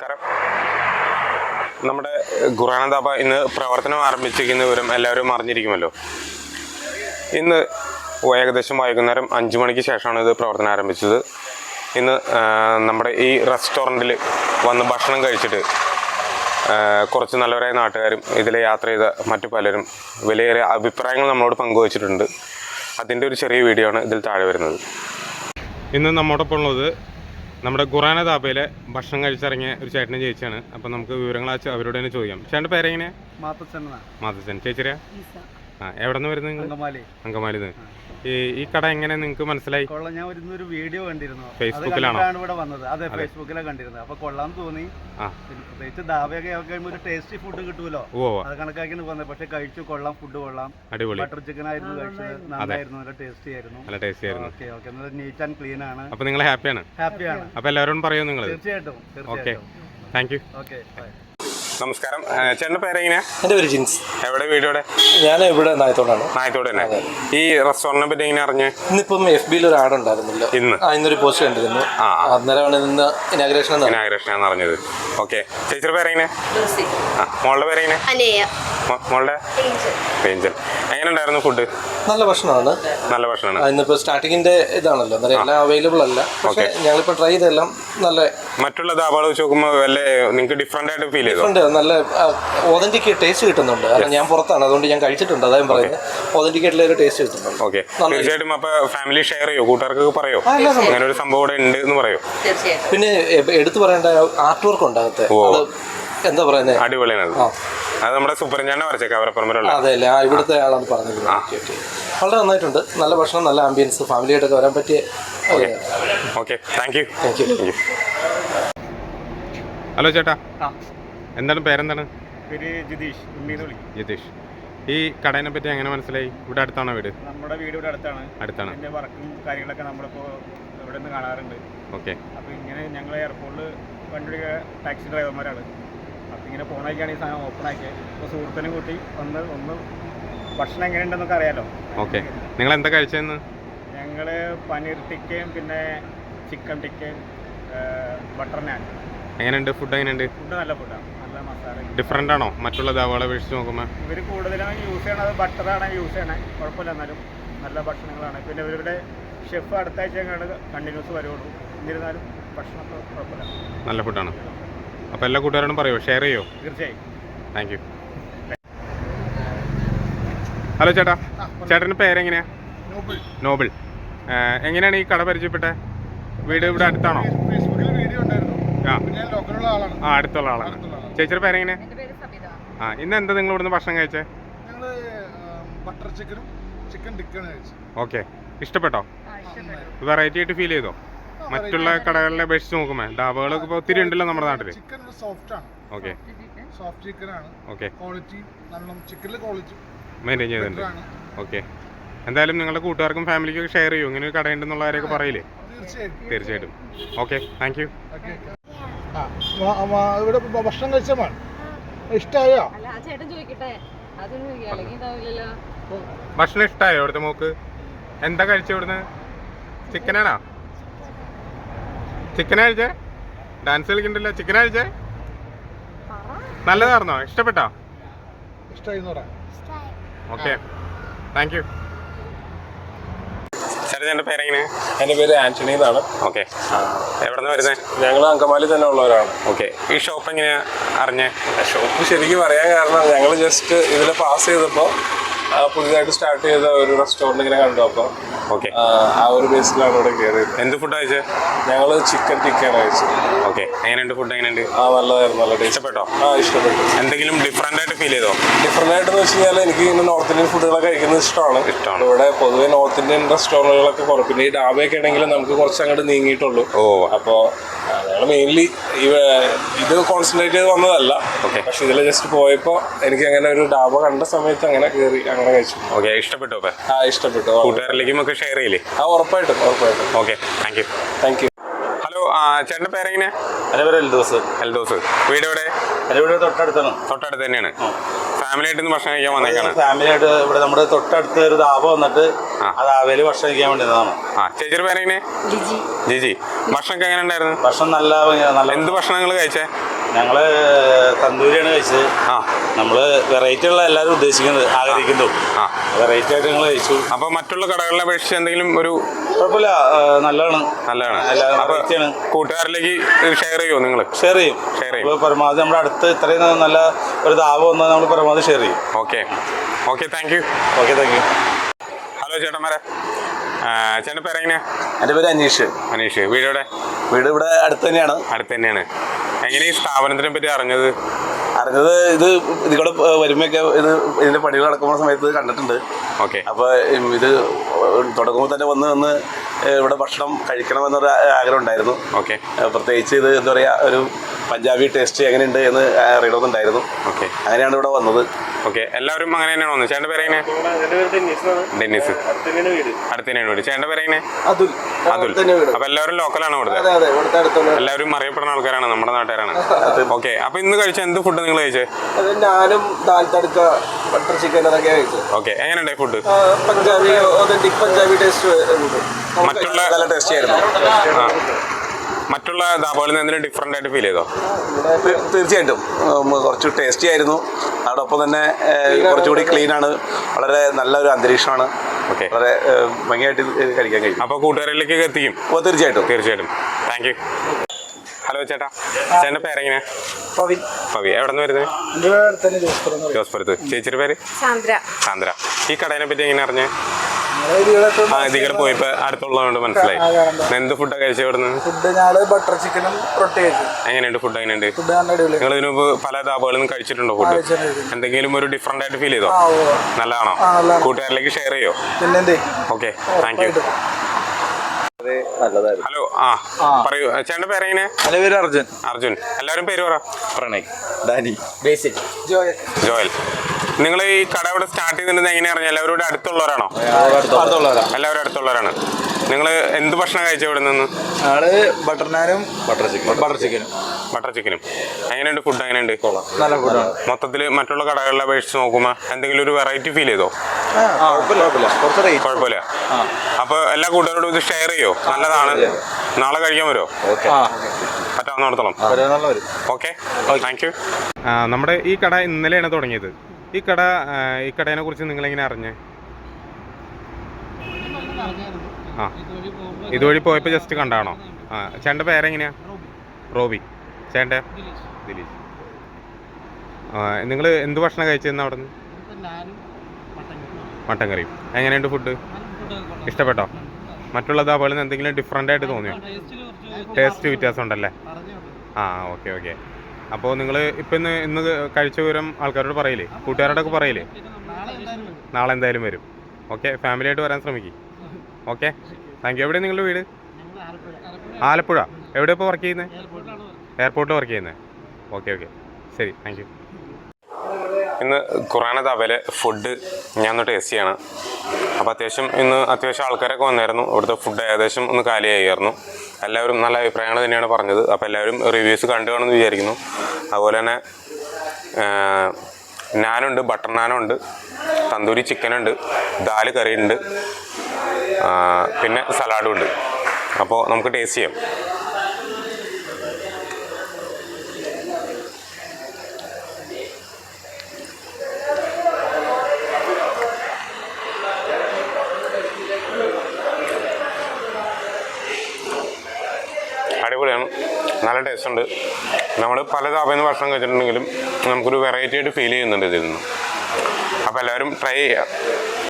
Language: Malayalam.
നമസ്കാരം. നമ്മുടെ ഖുറാനദാബ ഇന്ന് പ്രവർത്തനം ആരംഭിച്ചിരിക്കുന്ന വിവരം എല്ലാവരും അറിഞ്ഞിരിക്കുമല്ലോ. ഇന്ന് ഏകദേശം വൈകുന്നേരം അഞ്ച് മണിക്ക് ശേഷമാണ് ഇത് പ്രവർത്തനം ആരംഭിച്ചത്. ഇന്ന് നമ്മുടെ ഈ റെസ്റ്റോറന്റിൽ വന്ന് ഭക്ഷണം കഴിച്ചിട്ട് കുറച്ച് നല്ലവരായ നാട്ടുകാരും ഇതിൽ യാത്ര ചെയ്ത മറ്റു പലരും വിലയേറിയ അഭിപ്രായങ്ങൾ നമ്മളോട് പങ്കുവച്ചിട്ടുണ്ട്. അതിന്റെ ഒരു ചെറിയ വീഡിയോ ആണ് ഇതിൽ താഴെ വരുന്നത്. ഇന്ന് നമ്മോടൊപ്പം ഉള്ളത് നമ്മുടെ ഖുറാന താപയിലെ ഭക്ഷണം കഴിച്ചിറങ്ങിയ ഒരു ചേട്ടനും ചേച്ചിയാണ്. അപ്പം നമുക്ക് വിവരങ്ങൾ അവരോട് തന്നെ ചോദിക്കാം. ചേട്ടന്റെ പേരെങ്ങനെയാ? മാതച്ചൻ ചേച്ചിയാ എവിടെ നിന്ന് വരുന്നത് അങ്കമാലി. അങ്കമാലിന്ന് ഈ ഈ കട എങ്ങനെ നിങ്ങൾക്ക് മനസ്സിലായി? കൊള്ളാം ഞാൻ ഒരു ഒരു വീഡിയോ കണ്ടിരുന്നു. ഫേസ്ബുക്കിലാണ്? ഇവിടെ വന്നത്. അതെ ഫേസ്ബുക്കിലാണ് കണ്ടിരുന്നത്. അപ്പൊ കൊള്ളാന്ന് തോന്നി. പ്രത്യേകിച്ച് ദാവയൊക്കെ കഴിയുമ്പോൾ ഒരു ടേസ്റ്റി ഫുഡ് കിട്ടുമല്ലോ? ഓ അത് കണക്കാക്കിയാണ് വന്നത്. പക്ഷെ കഴിച്ചു കൊള്ളാം ഫുഡ് കൊള്ളാം. അടിപൊളി. ബട്ടർ ചിക്കൻ ആയിരുന്നു കഴിച്ചത്. നന്നായിരുന്നു നല്ല ടേസ്റ്റി ആയിരുന്നു. നല്ല ടേസ്റ്റി ആയിരുന്നു. ഓക്കെ ഓക്കെ നല്ല നീറ്റ് ആൻഡ് ക്ലീൻ ആണ്. അപ്പൊ നിങ്ങൾ ഹാപ്പിയാണ് ഹാപ്പിയാണ് അപ്പൊ എല്ലാവരോടും പറയൂ നിങ്ങൾ. തീർച്ചയായിട്ടും okay thank you okay bye നമസ്കാരം. ചേട്ടന്റെ ചേട്ടന്റെ പേരെങ്ങനെയാ? എന്റെ പേര് ജിൻസ്. എവിടെ വീടോടെ ഞാൻ ഇവിടെ നായത്തോടാണ്. നായത്തോട് തന്നെ. ഈ റെസ്റ്റോറന്റിനെ പറ്റി എങ്ങനെ അറിഞ്ഞ്? ഇന്നിപ്പം എഫ് ബിയിൽ ഒരു ആഡ് ഉണ്ടായിരുന്നില്ല. ഇന്ന്. ആ ഇന്നൊരു പോസ്റ്റ് കണ്ടിരുന്നു. ആ. അന്നേരമാണ് ഇന്ന് ഇനാഗ്രേഷൻ ഇനാഗ്രേഷൻ അറിഞ്ഞത്. ഓക്കെ ചേച്ചിയുടെ പേരെങ്ങനെ മോളുടെ പേരെങ്ങനെ അനേയ. മോളുടെ? ഏഞ്ചൽ എങ്ങനെ ഉണ്ടായിരുന്നു ഫുഡ് നല്ല ഭക്ഷണമാണ്. നല്ല ഭക്ഷണമാണ്. ഇന്നിപ്പോ സ്റ്റാർട്ടിങ്ങിന്റെ ഇതാണല്ലോ. എല്ലാം അവൈലബിൾ അല്ല. പക്ഷെ ഞങ്ങളിപ്പോ ട്രൈ ചെയ്തെല്ലാം നല്ല മറ്റുള്ള ധാബകൾ വെച്ച് നോക്കുമ്പോൾ വല്ല നിങ്ങൾക്ക് ഡിഫറെന്റ് ആയിട്ട് ഫീൽ ചെയ്തു? നല്ല ഓതന്റിക് ടേസ്റ്റ് കിട്ടുന്നുണ്ട്. കാരണം ഞാൻ പുറത്താണ്. അതുകൊണ്ട് ഞാൻ കഴിച്ചിട്ടുണ്ട്. അതായത് പറയുന്നത് ഓതന്റിക് ആയിട്ടുള്ള ഒരു ടേസ്റ്റ് കിട്ടുന്നുണ്ട്. ഓക്കെ തീർച്ചയായിട്ടും അപ്പൊ ഫാമിലി ഷെയർ ചെയ്യോ? കൂട്ടുകാർക്ക് പറയോ? അങ്ങനെ ഒരു സംഭവം ഇവിടെ ഉണ്ട് എന്ന് പറയോ? പിന്നെ എടുത്തു പറയേണ്ട ആർട്ട് വർക്ക് ഉണ്ടാകത്തെ എന്താ പറയുന്നത് അടിപൊളിയാണ് അത്. നമ്മുടെ സൂപ്പർജാന വരച്ച ഉള്ളത് അതെ അല്ലേ ആ ഇവിടുത്തെ ആളാണ് പറഞ്ഞത് ഓക്കെ ഓക്കെ. വളരെ നന്നായിട്ടുണ്ട്. നല്ല ഭക്ഷണം നല്ല ആംബിയൻസ് ഫാമിലിയായിട്ടൊക്കെ വരാൻ പറ്റിയ okay. Thank you thank you hello ചേട്ടാ. ആ. എന്താണ് പേരെന്താണ്? പേര് ജിതീഷ്. ജിതീഷ്. ഈ കടയിനെ പറ്റി എങ്ങനെ മനസ്സിലായി? ഇവിടെ അടുത്താണോ വീട്? നമ്മുടെ വീട് ഇവിടെ അടുത്താണ്. അടുത്താണ്? എന്റെ വർക്കും കാര്യങ്ങളൊക്കെ നമ്മളിപ്പോൾ ഇവിടെ നിന്ന് കാണാറുണ്ട്. ഓക്കെ. അപ്പോൾ ഇങ്ങനെ ഞങ്ങൾ എയർപോർട്ടിൽ വണ്ടി ടാക്സി ഡ്രൈവർമാരാണ് വഴിക്കാണ് ഈ സാധനം ഓപ്പൺ ആക്കിയത് അപ്പോൾ സുഹൃത്തിനും കൂട്ടി ഒന്ന് ഒന്ന് ഭക്ഷണം എങ്ങനെയുണ്ടെന്നൊക്കെ അറിയാലോ. ഓക്കെ. നിങ്ങൾ എന്താ കഴിച്ചതെന്ന് ഞങ്ങൾ പനീർ ടിക്കയും പിന്നെ ചിക്കൻ ടിക്കയും ബട്ടർ നാൻ എങ്ങനെയുണ്ട്? ഫുഡ് എങ്ങനെയുണ്ട്? ഫുഡ് നല്ല ഫുഡാണ് നല്ല മസാല ഡിഫറെന്റ് ആണോ? മറ്റുള്ള ധാബകളെ അപേക്ഷിച്ച് നോക്കുമ്പോൾ ഇവർ കൂടുതലും യൂസ് ചെയ്യണത് ബട്ടറാണ് യൂസ് ചെയ്യണേ. കുഴപ്പമില്ല എന്നാലും നല്ല ഭക്ഷണങ്ങളാണ്. പിന്നെ ഇവരുടെ ഷെഫ് അടുത്ത ആഴ്ച കണ്ടിന്യൂസ് വരുള്ളൂ എന്നിരുന്നാലും ഭക്ഷണമൊക്കെ കുഴപ്പമില്ല. നല്ല ഫുഡാണ് അപ്പോൾ എല്ലാ കൂട്ടുകാരോടും പറയോ ഷെയർ ചെയ്യോ? തീർച്ചയായും. താങ്ക് യു ഹലോ ചേട്ടാ. ചേട്ടന്റെ പേരെങ്ങനെയാ? നോബിൾ. എങ്ങനെയാണ് ഈ കട പരിചയപ്പെട്ടെ വീട് ഇവിടെ അടുത്താണോ? ഫേസ്ബുക്കിൽ വീഡിയോ ഉണ്ടായിരുന്നു. ആ. അടുത്തുള്ള ആളാണ്. ചേച്ചിയുടെ പേരെങ്ങനെ ആ ഇന്ന് എന്താ നിങ്ങൾ ഇവിടുന്ന് ഭക്ഷണം കഴിച്ചേ? ബട്ടർ ചിക്കനും ചിക്കൻ ടിക്കനും കഴിച്ചു ഓക്കെ ഇഷ്ടപ്പെട്ടോ? വെറൈറ്റി ആയിട്ട് ഫീൽ ചെയ്തോ? മറ്റുള്ള കടകളിലെ അപേക്ഷിച്ച് നോക്കുമ്പോൾ ധാബകളൊക്കെ ഇപ്പോൾ ഒത്തിരി ഉണ്ടല്ലോ നമ്മുടെ നാട്ടിൽ. ചിക്കൻ സോഫ്റ്റ് ആണ്. ഓക്കെ സോഫ്റ്റ് ചിക്കൻ ആണ്. ഓക്കെ ക്വാളിറ്റി നല്ല ചിക്കനിലെ ക്വാളിറ്റി മെയിന്റെയിൻ ആണ്. ഓക്കെ എന്തായാലും നിങ്ങളുടെ കൂട്ടുകാർക്കും ഫാമിലിക്കും ഷെയർ ചെയ്യും. ഇങ്ങനെ ഒരു കടയുണ്ടെന്നുള്ളവരെയൊക്കെ പറയില്ലേ? തീർച്ചയായിട്ടും. ഓക്കെ താങ്ക് യു ഇവിടെ ഭക്ഷണം കഴിച്ചാൽ ഇഷ്ടായോ? അല്ല ആ ചേട്ടൻ ചോദിക്കട്ടെ? അതൊന്നും ചോദിക്കാം അല്ലെങ്കിൽ ഇതാവില്ലല്ലോ. ഭക്ഷണം ഇഷ്ടായോ ഇവിടുത്തെ മോക്ക്? എന്താ കഴിച്ചു ഇവിടുന്ന്? ചിക്കനാണോ ചിക്കനാ കഴിച്ചേ ഡാൻസ് കളിക്കണ്ടല്ലോ. ചിക്കൻ കഴിച്ചേ നല്ലതായിരുന്നോ? ഇഷ്ടപ്പെട്ടോ? ഓക്കെ താങ്ക് യു എന്റെ പേരെങ്ങനെ? എന്റെ പേര് ആന്റണി എന്നാണ്. ഓക്കെ എവിടെ നിന്ന് വരുന്നത് ഞങ്ങൾ അങ്കമാലി തന്നെ ഉള്ളവരാണ്. ഓക്കെ ഈ ഷോപ്പ് എങ്ങനെയാ അറിഞ്ഞേ? ഷോപ്പ് ശരിക്കും പറയാൻ കാരണം ഞങ്ങൾ ജസ്റ്റ് ഇതിൽ പാസ് ചെയ്തപ്പോൾ പുതിയതായിട്ട് സ്റ്റാർട്ട് ചെയ്ത ഒരു റെസ്റ്റോറന്റ് ഇങ്ങനെ കണ്ടു അപ്പോൾ ഓക്കെ ആ ഒരു ബേസിലാണ് ഇവിടെ കയറിയത് എന്ത് ഫുഡ് കഴിച്ചത് ഞങ്ങൾ ചിക്കൻ ടിക്കാണ് കഴിച്ചത്. ഓക്കെ എങ്ങനെയുണ്ട് ഫുഡ് എങ്ങനെയുണ്ട്? ആ നല്ലതായിരുന്നു നല്ല ടേസ്റ്റ് ഇഷ്ടപ്പെട്ടോ? ആ ഇഷ്ടപ്പെട്ടു. എന്തെങ്കിലും ഡിഫറെന്റ് ആയിട്ട് ഫീൽ ചെയ്തോ? ഡിഫറെന്റ് ആയിട്ടെന്ന് വെച്ച് കഴിഞ്ഞാൽ എനിക്ക് ഇങ്ങനെ നോർത്ത് ഇന്ത്യൻ ഫുഡുകളൊക്കെ കഴിക്കുന്നത് ഇഷ്ടമാണ്. ഇഷ്ടമാണ്. ഇവിടെ പൊതുവെ നോർത്ത് ഇന്ത്യൻ റെസ്റ്റോറന്റുകളൊക്കെ കുറവ്. പിന്നെ ഈ ഡാബയൊക്കെ ആണെങ്കിൽ നമുക്ക് കുറച്ച് അങ്ങോട്ട് നീങ്ങിയിട്ടുള്ളൂ. ഓ. അപ്പോൾ ഞങ്ങൾ മെയിൻലി ഇത് കോൺസെൻട്രേറ്റ് ചെയ്ത് വന്നതല്ല. ഓക്കെ പക്ഷെ ഇതിൽ ജസ്റ്റ് പോയപ്പോൾ എനിക്ക് അങ്ങനെ ഒരു ഡാബ കണ്ട സമയത്ത് അങ്ങനെ കയറി കഴിച്ചു. ഓക്കെ ഇഷ്ടപ്പെട്ടു അപ്പൊ? ആ ഇഷ്ടപ്പെട്ടു. കൂട്ടുകാരിലേക്കും ഒക്കെ ഷെയർ ചെയ്യില്ലേ? ആ ഉറപ്പായിട്ടും ഉറപ്പായിട്ടും. Okay thank you thank you hello ചേട്ടന്റെ പേരെങ്ങനെ? എന്റെ പേര് എൽദോസ്. എൽദോസ്. വീട് എവിടെ എന്റെ വീട് തൊട്ടടുത്താണ്. തൊട്ടടുത്ത് തന്നെയാണ്. ഫാമിലി ആയിട്ട് ഭക്ഷണം കഴിക്കാൻ വന്നേക്കാണ്. ഫാമിലിയായിട്ട് ഇവിടെ നമ്മുടെ തൊട്ടടുത്ത് ഒരു ധാബ വന്നിട്ട് ആ. ധാബയിൽ ഭക്ഷണം കഴിക്കാൻ വേണ്ടി നിന്നതാണ്. ആ ചേച്ചിയുടെ പേരെങ്ങനെ? ജിജി. ഭക്ഷണമൊക്കെ എങ്ങനെ ഉണ്ടായിരുന്നു? ഭക്ഷണം നല്ല നല്ല എന്ത് ഭക്ഷണങ്ങൾ കഴിച്ചേ? ഞങ്ങൾ തന്തൂരിയാണ് കഴിച്ചത്. ആ. നമ്മൾ വെറൈറ്റി ഉള്ള എല്ലാവരും ഉദ്ദേശിക്കുന്നത് ആഗ്രഹിക്കുന്നു. ആ വെറൈറ്റി ആയിട്ട് ഞങ്ങൾ കഴിച്ചു. അപ്പൊ മറ്റുള്ള കടകളിലെ അപേക്ഷിച്ച് എന്തെങ്കിലും ഒരു കുഴപ്പമില്ല ആ, നല്ലതാണ്. നല്ലതാണ്. എല്ലാവരും അപ്പൊ variety കൂട്ടുകാരിലേക്ക് ഷെയർ ചെയ്യുമോ നിങ്ങൾ ഷെയർ ചെയ്യും. ഷെയർ ചെയ്യും. പരമാവധി നമ്മുടെ അടുത്ത് ഇത്രയും നല്ല ഒരു ദാവ് വന്നാൽ നമ്മൾ പരമാവധി ഷെയർ ചെയ്യും. Okay okay thank you okay thank you hello ചേട്ടന്മാരെ. ആ, ചേട്ടന്റെ പേര് എങ്ങനെയാ എന്റെ പേര് അനീഷ്. അനീഷ്. വീടോടെ വീട് ഇവിടെ അടുത്ത് തന്നെയാണ്. അടുത്ത് തന്നെയാണ്. എങ്ങനെ ഈ സ്ഥാപനത്തിനെ പറ്റി അറിഞ്ഞത്? അറിഞ്ഞത് ഇത് ഇതിലൂടെ വരുമ്പോഴൊക്കെ ഇത് ഇതിന്റെ പണികൾ നടക്കുന്ന സമയത്ത് കണ്ടിട്ടുണ്ട്. ഓക്കെ. അപ്പോൾ ഇത് തുടങ്ങുമ്പോൾ തന്നെ വന്ന് വന്ന് ഇവിടെ ഭക്ഷണം കഴിക്കണമെന്നൊരു ആഗ്രഹം ഉണ്ടായിരുന്നു. ഓക്കെ. പ്രത്യേകിച്ച് ഇത് എന്താ പറയുക ഒരു പഞ്ചാബി ടേസ്റ്റ് എങ്ങനെയുണ്ട് എന്ന് അറിയണമെന്നുണ്ടായിരുന്നു ഓക്കെ. അങ്ങനെയാണ് ഇവിടെ വന്നത്. ഓക്കെ. എല്ലാവരും അങ്ങനെ തന്നെയാണ് വന്നത്? ചേട്ടന്റെ പേര് എങ്ങനെ ഡെന്നിസ് അടുത്തന്നെയാണ് വീട്. ചേട്ടന്റെ പേര് എങ്ങനെ അതുൽ. അതുൽ. അപ്പൊ എല്ലാവരും ലോക്കലാണ് ഇവിടുത്തെ? അതെ അതെ. ഇവിടുത്തെ അടുത്തുള്ള എല്ലാവരും അറിയപ്പെടുന്ന ആൾക്കാരാണ് നമ്മുടെ നാട്ടുകാരാണ്. ഓക്കെ. അപ്പൊ ഇന്ന് കഴിച്ച എന്ത് ഫുഡ് നിങ്ങൾ കഴിച്ചേ? അത് ഞാനും ദാൽ തടുക്ക ബട്ടർ ചിക്കൻ അതൊക്കെ കഴിച്ചത്. ഓക്കെ. എങ്ങനെയുണ്ട് ഫുഡ് പഞ്ചാബി പഞ്ചാബി ടേസ്റ്റ് മറ്റുള്ള നല്ല ടേസ്റ്റ് ആയിരുന്നു. ആ. മറ്റുള്ള ധാബകളിൽ നിന്ന് എന്തെങ്കിലും ഡിഫറെന്റ് ആയിട്ട് ഫീൽ ചെയ്തോ? തീർച്ചയായിട്ടും. കുറച്ച് ടേസ്റ്റി ആയിരുന്നു. അതോടൊപ്പം തന്നെ കുറച്ചുകൂടി ക്ലീൻ ആണ്. വളരെ നല്ലൊരു അന്തരീക്ഷമാണ്. ഓക്കെ വളരെ ഭംഗിയായിട്ട് കഴിക്കാൻ കഴിയും. അപ്പോൾ കൂട്ടുകാരിലേക്ക് എത്തിക്കും? അപ്പോൾ തീർച്ചയായിട്ടും. തീർച്ചയായിട്ടും. താങ്ക് യു ഹലോ ചേട്ടാ. ചേട്ടന്റെ പേരെങ്ങനെ പവി. എവിടെ നിന്ന് വരുന്നത് ജോസ്പുരത്ത്. ചേച്ചിയുടെ പേര്? ചാന്ദ്ര. സാന്ദ്ര ഈ കടേനെ പറ്റി എങ്ങനെ അറിഞ്ഞേ? ആ പോയി പോയപ്പോ അടുത്തുള്ളതുകൊണ്ട് മനസ്സിലായി. എന്ത് ഫുഡാണ് കഴിച്ചത് ഇവിടുന്ന്? ഫുഡ് ഞങ്ങൾ ബട്ടർ ചിക്കനും റൊട്ടി കഴിച്ചു. എങ്ങനെയുണ്ട് ഫുഡ് എങ്ങനെയുണ്ട്? ഫുഡ് നല്ല അടിപൊളി നിങ്ങൾ ഇതിനു മുമ്പ് പല ധാബകളും കഴിച്ചിട്ടുണ്ടോ ഫുഡ് എന്തെങ്കിലും ഒരു ഡിഫറെന്റ് ആയിട്ട് ഫീൽ ചെയ്തോ? നല്ലതാണോ? കൂട്ടുകാരിലേക്ക് ഷെയർ ചെയ്യോ? ഓക്കെ താങ്ക് യു ഹലോ ആ പറയൂ. ചേട്ടന്റെ പേരെങ്ങനെ? എന്റെ പേര് അർജുൻ. അർജുൻ. എല്ലാവരും പേര് പറ. പ്രണയ്. ഡാനി. ജോയൽ. ജോയൽ. നിങ്ങൾ ഈ കട ഇവിടെ സ്റ്റാർട്ട് ചെയ്തിട്ടുണ്ടെന്ന് എങ്ങനെ അറിഞ്ഞു എല്ലാവരും ഇവിടെ അടുത്തുള്ളവരാണോ? അടുത്തുള്ളവരാ. എല്ലാവരും അടുത്തുള്ളവരാണ്. നിങ്ങൾ എന്ത് ഭക്ഷണം കഴിച്ചു ഇവിടെ നിന്ന്? ബട്ടർ നാനും ബട്ടർ ചിക്കൻ ബട്ടർ ചിക്കനും ബട്ടർ ചിക്കനും എങ്ങനെയുണ്ട് ഫുഡ് എങ്ങനെയുണ്ട്? നല്ല ഫുഡാണ് മൊത്തത്തിൽ മറ്റുള്ള കടകളിലെ അപേക്ഷിച്ച് നോക്കുമ്പോൾ എന്തെങ്കിലും ഒരു വെറൈറ്റി ഫീൽ ചെയ്തോ? കുഴപ്പമില്ല അപ്പൊ എല്ലാ കൂട്ടുകാരോടും ഇത് ഷെയർ ചെയ്യോ? നല്ലതാണ്. നാളെ കഴിക്കാൻ വരുമോ പറ്റാവുന്നിടത്തോളം. ഓക്കെ. താങ്ക് യു നമ്മുടെ ഈ കട ഇന്നലെയാണ് തുടങ്ങിയത്. ഈ കട ഈ കടേനെ കുറിച്ച് നിങ്ങൾ എങ്ങനെ അറിഞ്ഞേ? ആ. ഇതുവഴി പോയപ്പോൾ ജസ്റ്റ് കണ്ടാണോ? ആ ചേട്ടന്റെ പേരെങ്ങനെയാ? റോബി. ചേട്ടന്റെ? ദിലീഷ്. നിങ്ങൾ എന്ത് ഭക്ഷണം കഴിച്ചിരുന്നു അവിടെ നിന്ന് മട്ടൻ കറിയും. എങ്ങനെയുണ്ട് ഫുഡ് ഇഷ്ടപ്പെട്ടോ? മറ്റുള്ളത് അതുപോലെ എന്തെങ്കിലും ഡിഫറെന്റ് ആയിട്ട് തോന്നിയോ? ടേസ്റ്റ് വ്യത്യാസം ഉണ്ടല്ലേ ആ ഓക്കെ ഓക്കെ അപ്പോൾ നിങ്ങൾ ഇപ്പം ഇന്ന് ഇന്ന് കഴിച്ച വിവരം ആൾക്കാരോട് പറയില്ലേ? കൂട്ടുകാരോടൊക്കെ പറയില്ലേ? നാളെ എന്തായാലും വരും. ഓക്കെ ഫാമിലി ആയിട്ട് വരാൻ ശ്രമിക്കും. ഓക്കെ താങ്ക് യു എവിടെ നിങ്ങൾ വീട്? ആലപ്പുഴ. എവിടെ ഇപ്പോൾ വർക്ക് ചെയ്യുന്നത് എയർപോർട്ടിൽ വർക്ക് ചെയ്യുന്നത് ഓക്കെ ഓക്കെ. ശരി താങ്ക് യു ഇന്ന് ഖുറാന താപയിലെ ഫുഡ് ഞാൻ ഒന്ന് ടേസ്റ്റ് ചെയ്യണം. അപ്പോൾ അത്യാവശ്യം ഇന്ന് അത്യാവശ്യം ആൾക്കാരൊക്കെ വന്നായിരുന്നു. ഇവിടുത്തെ ഫുഡ് ഏകദേശം ഒന്ന് കാലിയായിരുന്നു എല്ലാവരും നല്ല അഭിപ്രായങ്ങൾ തന്നെയാണ് പറഞ്ഞത്. അപ്പോൾ എല്ലാവരും റിവ്യൂസ് കണ്ടു കാണുമെന്ന് വിചാരിക്കുന്നു. അതുപോലെ തന്നെ നാനുണ്ട് ബട്ടർ നാനുണ്ട് തന്തൂരി ചിക്കനുണ്ട് ദാൽ കറി ഉണ്ട് പിന്നെ സലാഡും ഉണ്ട്. അപ്പോൾ നമുക്ക് ടേസ്റ്റ് ചെയ്യാം. നല്ല ടേസ്റ്റ് ഉണ്ട്. നമ്മൾ പല താപയിൽ ഭക്ഷണം കഴിച്ചിട്ടുണ്ടെങ്കിലും നമുക്കൊരു വെറൈറ്റി ആയിട്ട് ഫീൽ ചെയ്യുന്നുണ്ട് ഇതിൽ നിന്ന്. അപ്പോൾ എല്ലാവരും ട്രൈ ചെയ്യുക.